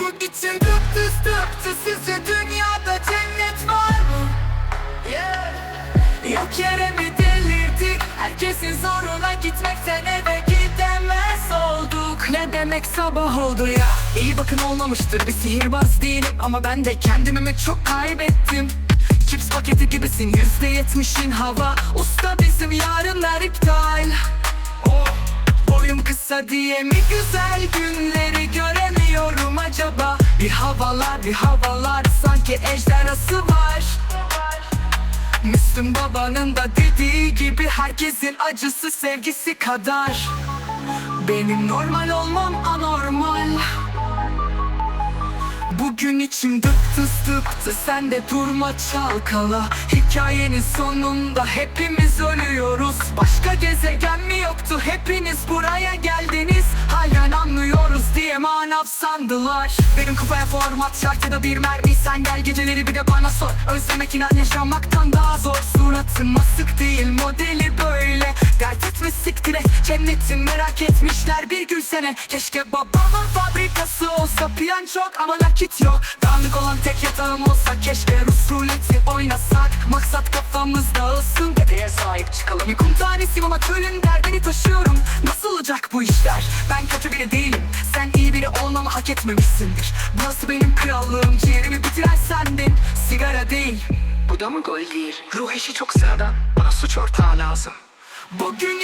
için dıptıs dıptıs Sizce dünyada cennet var mı? Yeah. Yok yere mi delirdik? Herkesin zoruna gitmekten eve gidemez olduk. Ne demek sabah oldu ya? İyi bakın olmamıştır bir sihirbaz değilim. Ama ben de kendimi çok kaybettim. Chips paketi gibisin yüzde yetmişin hava. Usta bizim yarınlar iptal. Oh, boyum kısa diye mi güzel günleri acaba? Bir havalar bir havalar sanki ejderhası var. Müslüm babanın da dediği gibi herkesin acısı sevgisi kadar. Benim normal olmam anormal. Bugün için dıptıs dıptı sen de durma çalkala. Hikayenin sonunda hepimiz ölüyoruz. Başka gezegen mi yoktu? Hepiniz buraya geldiniz manav sandılar. Benim kafaya format şart ya da bir mermi. Sen gel geceleri bir de bana sor. Özlemek inan yaşamaktan daha zor. Suratın asık değil modeli böyle. Dert etme siktir et. Cennetin merak etmişler bir gülsene. Keşke babamın fabrikası olsa. Piyan çok ama nakit yok. Dağınık olan tek yatağım olsa keşke Rus ruleti oynasak. Maksat kafamız dağılsın dedeye sahip çıkalım. Bir kum tanesiyim ama çölün derdini taşıyorum. Nasıl olacak bu işler? Ben kötü biri değilim Biri olmamı hak etmemişsindir. Burası benim krallığım ciğerimi bitiren sendin. Sigara değil bu da mı gol değil? Ruh eşi çok sıradan Bana suç ortağı lazım. Bugün